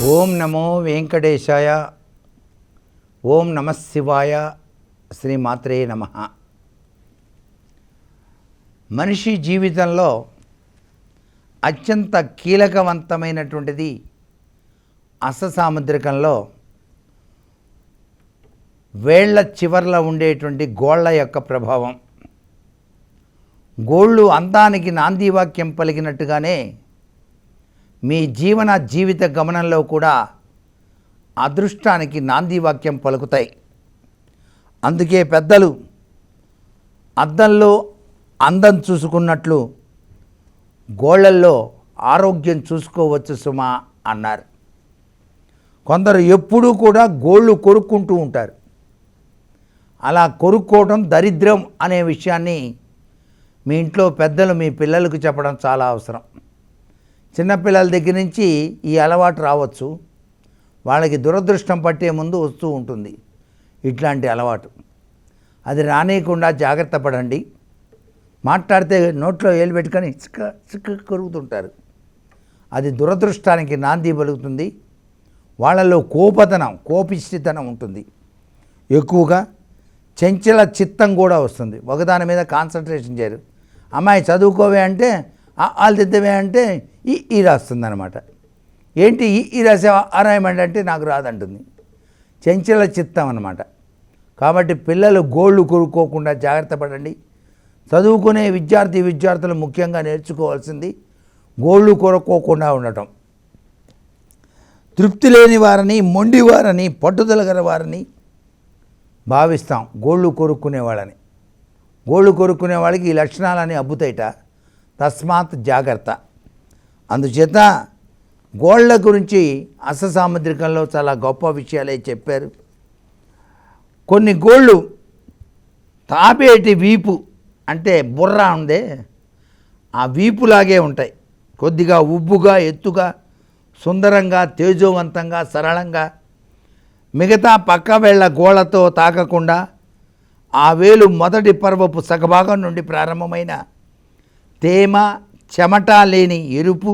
ఓం నమో వెంకటేశాయ. ఓం నమ శివాయ. శ్రీమాత్రే నమ. మనిషి జీవితంలో అత్యంత కీలకవంతమైనటువంటిది అససాముద్రికంలో వేళ్ళ చివర్ల ఉండేటువంటి గోళ్ళ యొక్క ప్రభావం. గోళ్ళు అందానికి నాందివాక్యం పలికినట్టుగానే మీ జీవన జీవిత గమనంలో కూడా అదృష్టానికి నాందివాక్యం పలుకుతాయి. అందుకే పెద్దలు అద్దంలో అందం చూసుకున్నట్లు గోళ్ళల్లో ఆరోగ్యం చూసుకోవచ్చు సుమా అన్నారు. కొందరు ఎప్పుడూ కూడా గోళ్ళు కొరుక్కుంటూ ఉంటారు. అలా కొరుక్కోవడం దరిద్రం అనే విషయాన్ని మీ ఇంట్లో పెద్దలు మీ పిల్లలకు చెప్పడం చాలా అవసరం. చిన్నపిల్లల దగ్గర నుంచి ఈ అలవాటు రావచ్చు. వాళ్ళకి దురదృష్టం పట్టే ముందు వస్తూ ఉంటుంది ఇట్లాంటి అలవాటు. అది రానియకుండా జాగ్రత్త పడండి. మాట్లాడితే నోట్లో ఏలు పెట్టుకొని చిక్క చిక్క కొరుగుతుంటారు అది దురదృష్టానికి నాంది పలుకుతుంది. వాళ్ళలో కోపతనం కోపిష్టితనం ఉంటుంది. ఎక్కువగా చెంచల చిత్తం కూడా వస్తుంది. ఒకదాని మీద కాన్సన్ట్రేషన్ చేయరు. అమ్మాయి చదువుకోవే అంటే వాళ్ళు దిద్దవే అంటే ఈ ఈ రాస్తుంది అనమాట ఏంటి ఈ ఈ రాసే ఆరాయమండి అంటే నాకు రాదంటుంది. చెంచల చిత్తం అనమాట కాబట్టి పిల్లలు గోళ్ళు కొనుక్కోకుండా జాగ్రత్త పడండి. చదువుకునే విద్యార్థి విద్యార్థులు ముఖ్యంగా నేర్చుకోవాల్సింది గోళ్ళు కొనుక్కోకుండా ఉండటం. తృప్తి లేని వారిని మొండి వారని పట్టుదల గల వారిని భావిస్తాం గోళ్ళు కొరుక్కునే వాళ్ళని. గోళ్ళు కొరుక్కునే వాళ్ళకి ఈ లక్షణాలని అబ్బుతాయిట. తస్మాత్ జాగ్రత్త. అందుచేత గోళ్ళ గురించి అససాముద్రికంలో చాలా గొప్ప విషయాలే చెప్పారు. కొన్ని గోళ్ళు తాపేటి వీపు అంటే బుర్ర ఉందే ఆ వీపులాగే ఉంటాయి. కొద్దిగా ఉబ్బుగా ఎత్తుగా సుందరంగా తేజోవంతంగా సరళంగా మిగతా పక్క వేళ్ళ గోళ్ళతో తాకకుండా ఆ వేలు మొదటి పర్వపు సగభాగం నుండి ప్రారంభమైన తేమ చెమట లేని ఎరుపు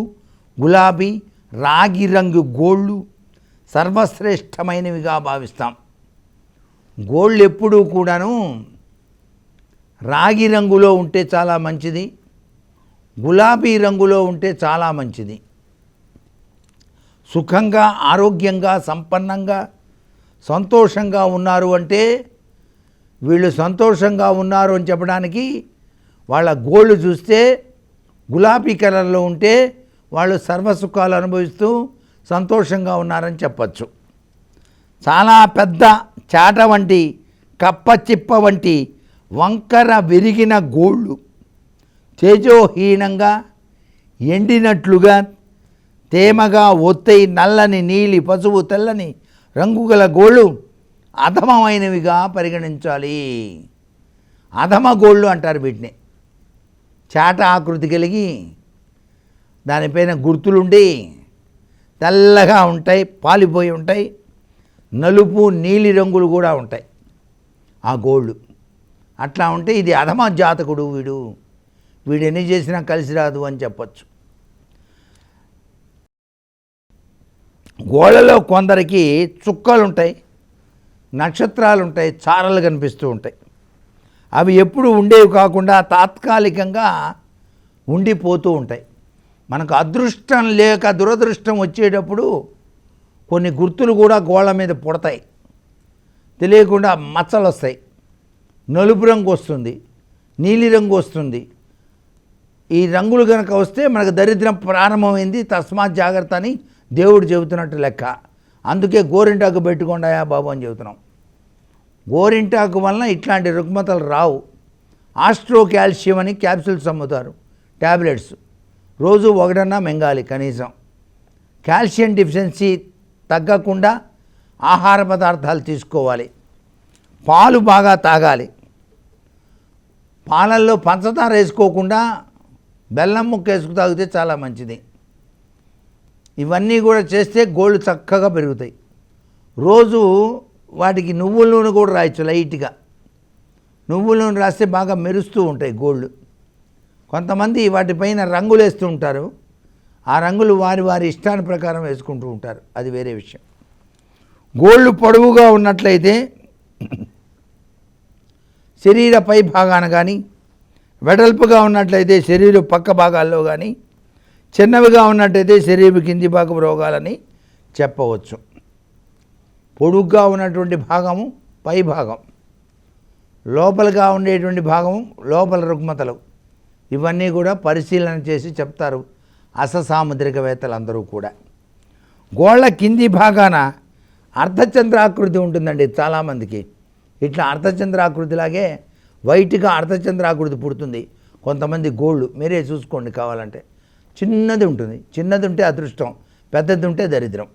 గులాబీ రాగి రంగు గోళ్ళు సర్వశ్రేష్టమైనవిగా భావిస్తాం. గోళ్ళు ఎప్పుడూ కూడాను రాగి రంగులో ఉంటే చాలా మంచిది గులాబీ రంగులో ఉంటే చాలా మంచిది. సుఖంగా ఆరోగ్యంగా సంపన్నంగా సంతోషంగా ఉన్నారు అంటే వీళ్ళు సంతోషంగా ఉన్నారు అని చెప్పడానికి వాళ్ళ గోళ్ళు చూస్తే గులాబీ కలర్లో ఉంటే వాళ్ళు సర్వసుఖాలు అనుభవిస్తూ సంతోషంగా ఉన్నారని చెప్పచ్చు. చాలా పెద్ద చాట వంటి కప్ప చిప్ప వంటి వంకర విరిగిన గోళ్ళు తేజోహీనంగా ఎండినట్లుగా తేమగా ఒత్తై నల్లని నీలి పసుపు తెల్లని రంగుగల గోళ్ళు అధమమైనవిగా పరిగణించాలి. అధమ గోళ్ళు అంటారు వీటిని. చాట ఆకృతి కలిగి దానిపైన గుర్తులుండి తెల్లగా ఉంటాయి పాలిపోయి ఉంటాయి నలుపు నీలి రంగులు కూడా ఉంటాయి. ఆ గోళ్ళు. అట్లా ఉంటే ఇది అధమ జాతకుడు వీడు. వీడు ఎన్ని చేసినా కలిసి రాదు అని చెప్పచ్చు. గోళ్ళలో కొందరికి చుక్కలు ఉంటాయి నక్షత్రాలు ఉంటాయి చారలు కనిపిస్తూ ఉంటాయి. అవి ఎప్పుడు ఉండేవి కాకుండా తాత్కాలికంగా ఉండిపోతూ ఉంటాయి. మనకు అదృష్టం లేక దురదృష్టం వచ్చేటప్పుడు కొన్ని గుర్తులు కూడా గోళ్ళ మీద పుడతాయి. తెలియకుండా మచ్చలు వస్తాయి. నలుపు రంగు వస్తుంది. నీలిరంగు వస్తుంది. ఈ రంగులు కనుక వస్తే మనకు దరిద్రం ప్రారంభమైంది. తస్మాత్ జాగ్రత్త అని దేవుడు చెబుతున్నట్టు లెక్క. అందుకే గోరింటాకు పెట్టుకోండాయా బాబు అని చెబుతున్నాం. గోరింటాకు వలన ఇట్లాంటి రుగ్మతలు రావు. ఆస్ట్రో కాల్షియం అని క్యాప్సూల్స్ అమ్ముతారు. ట్యాబ్లెట్స్ రోజు ఒకటన్నా మింగాలి కనీసం. కాల్షియం డిఫిషియన్సీ తగ్గకుండా ఆహార పదార్థాలు తీసుకోవాలి. పాలు బాగా తాగాలి. పాలల్లో పంచదార వేసుకోకుండా బెల్లం ముక్క వేసుకు తాగితే చాలా మంచిది. ఇవన్నీ కూడా చేస్తే గోళ్ళు చక్కగా పెరుగుతాయి. రోజు వాటికి నువ్వుల నూనె కూడా రాయొచ్చు లైట్గా. నువ్వుల నూనె రాస్తే బాగా మెరుస్తూ ఉంటాయి గోల్డ్ కొంతమంది వాటిపైన రంగులు వేస్తూ ఉంటారు. ఆ రంగులు వారి వారి ఇష్టాన్ని ప్రకారం వేసుకుంటూ ఉంటారు. అది వేరే విషయం. గోళ్ళు పొడవుగా ఉన్నట్లయితే శరీర పై భాగాన కానీ వెడల్పుగా ఉన్నట్లయితే శరీర పక్క భాగాల్లో కానీ చిన్నవిగా ఉన్నట్టయితే శరీర కింది భాగం రోగాలని చెప్పవచ్చు. పొడుగ్గా ఉన్నటువంటి భాగము పై భాగం. లోపలగా ఉండేటువంటి భాగము లోపల రుగ్మతలు. ఇవన్నీ కూడా పరిశీలన చేసి చెప్తారు అససాముద్రికవేత్తలు అందరూ కూడా. గోళ్ళ కింది భాగాన అర్ధచంద్రాకృతి ఉంటుందండి చాలామందికి. ఇట్లా అర్ధచంద్రాకృతిలాగే వైట్గా అర్ధచంద్రాకృతి పుడుతుంది. కొంతమంది గోళ్ళు మీరే చూసుకోండి కావాలంటే. చిన్నది ఉంటుంది. చిన్నది ఉంటే అదృష్టం పెద్దది ఉంటే దరిద్రం.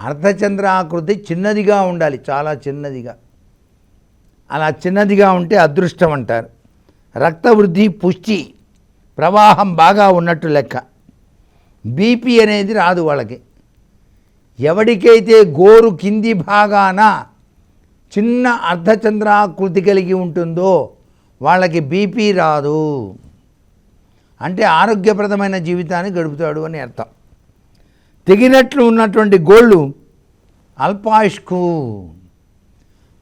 అర్ధచంద్ర ఆకృతి చిన్నదిగా ఉండాలి చాలా చిన్నదిగా. అలా చిన్నదిగా ఉంటే అదృష్టం అంటారు. రక్త వృద్ధి పుష్టి ప్రవాహం బాగా ఉన్నట్టు లెక్క. బీపీ అనేది రాదు వాళ్ళకి. ఎవడికైతే గోరు కింది భాగాన చిన్న అర్ధచంద్రాకృతి కలిగి ఉంటుందో వాళ్ళకి బీపీ రాదు. అంటే ఆరోగ్యప్రదమైన జీవితాన్ని గడుపుతాడు అని అర్థం. తెగినట్లు ఉన్నటువంటి గోళ్ళు అల్పాయుష్కు.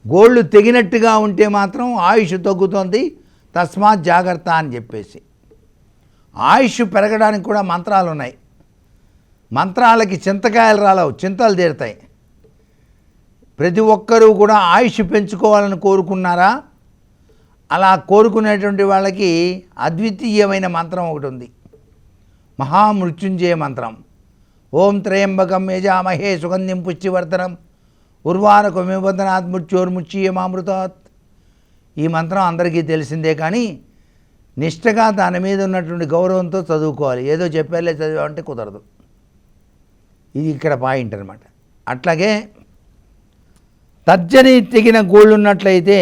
గోళ్ళు తెగినట్టుగా ఉంటే మాత్రం ఆయుష్ తగ్గుతుంది తస్మాత్ జాగ్రత్త అని చెప్పేసి. ఆయుష్ పెరగడానికి కూడా మంత్రాలు ఉన్నాయి మంత్రాలకి చింతకాయలు రాలవు చింతలు తీరుతాయి. ప్రతి ఒక్కరూ కూడా ఆయుష్ పెంచుకోవాలని కోరుకున్నారా? అలా కోరుకునేటువంటి వాళ్ళకి అద్వితీయమైన మంత్రం ఒకటి ఉంది. మహామృత్యుంజయ మంత్రం. ఓం త్రయంబకం యజామహే సుగంధిం పుష్టివర్ధనం. ఉర్వారకమిబంధనాత్ మృత్యోర్ముచ్యమామృతాత్ ఈ మంత్రం అందరికీ తెలిసిందే కానీ నిష్టగా దాని మీద ఉన్నటువంటి గౌరవంతో చదువుకోవాలి. ఏదో చెప్పాలే చదివామంటే కుదరదు. ఇది ఇక్కడ పాయింట్ అనమాట అట్లాగే తర్జని తెగిన గోళ్ళు ఉన్నట్లయితే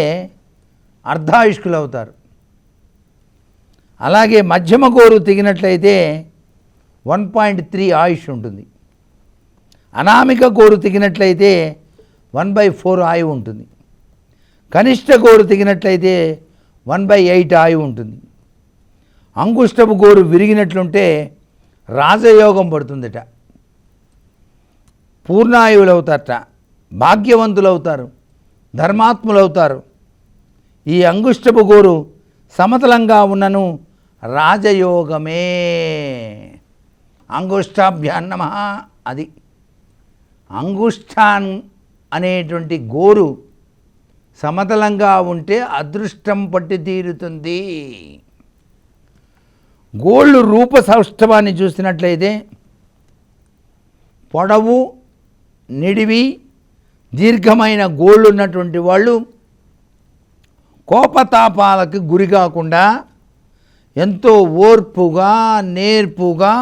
అర్ధాయుష్కులు అవుతారు అలాగే మధ్యమ గోరు తెగినట్లయితే వన్ పాయింట్ త్రీ ఆయుష్ ఉంటుంది. అనామిక గోరు తెగినట్లయితే వన్ బై ఫోర్ ఆయు ఉంటుంది. కనిష్ట గోరు తెగినట్లయితే వన్ బై ఎయిట్ ఆయు ఉంటుంది. అంకుష్టపు గోరు విరిగినట్లుంటే రాజయోగం పడుతుందట. పూర్ణాయువులు అవుతారట భాగ్యవంతులు అవుతారు ధర్మాత్ములు అవుతారు ఈ అంగుష్టపు గోరు సమతలంగా ఉన్నను రాజయోగమే. అంగుష్టాభ్యాన్నమ అది. అంగుష్టాన్ అనేటువంటి గోరు సమతలంగా ఉంటే అదృష్టం పట్టి తీరుతుంది. గోళ్ళు రూప సౌష్ఠవాన్ని చూసినట్లయితే పొడవు నిడివి దీర్ఘమైన గోళ్ళు ఉన్నటువంటి వాళ్ళు కోపతాపాలకు గురి కాకుండా ఎంతో ఓర్పుగా నేర్పుగా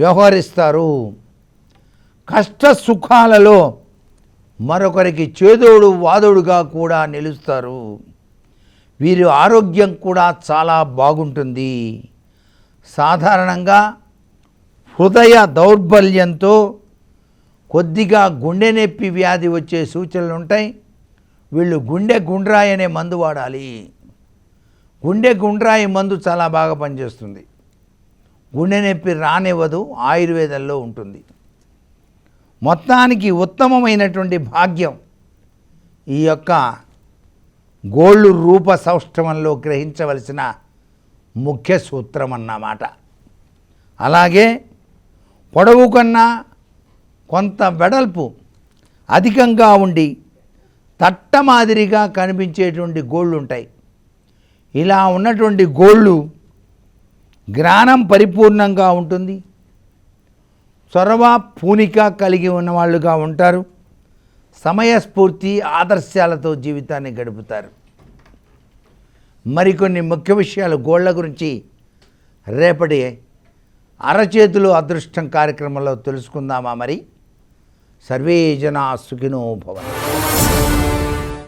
వ్యవహరిస్తారు. కష్ట సుఖాలలో మరొకరికి చేదోడు వాదోడుగా కూడా నిలుస్తారు. వీరి ఆరోగ్యం కూడా చాలా బాగుంటుంది. సాధారణంగా హృదయ దౌర్బల్యంతో కొద్దిగా గుండె నొప్పి వ్యాధి వచ్చే సూచనలు ఉంటాయి. వీళ్ళు గుండె గుండ్రాయి అనే మందు వాడాలి. గుండె గుండ్రాయి మందు చాలా బాగా పనిచేస్తుంది. గుండె నొప్పి రానివ్వదు ఆయుర్వేదంలో ఉంటుంది. మొత్తానికి ఉత్తమమైనటువంటి భాగ్యం ఈ యొక్క గోళ్ళు రూప సౌష్ఠవంలో గ్రహించవలసిన ముఖ్య సూత్రం అన్నమాట అలాగే పొడవు కన్నా కొంత వెడల్పు అధికంగా ఉండి తట్ట మాదిరిగా కనిపించేటువంటి గోళ్ళు ఉంటాయి ఇలా ఉన్నటువంటి గోళ్ళు జ్ఞానం పరిపూర్ణంగా ఉంటుంది. చొరవ పూనిక కలిగి ఉన్నవాళ్ళుగా ఉంటారు. సమయస్ఫూర్తి ఆదర్శాలతో జీవితాన్ని గడుపుతారు. మరికొన్ని ముఖ్య విషయాలు గోళ్ళ గురించి రేపటి అరచేతులు అదృష్టం కార్యక్రమంలో తెలుసుకుందామా మరి? సర్వే జనా సుఖినో భవన్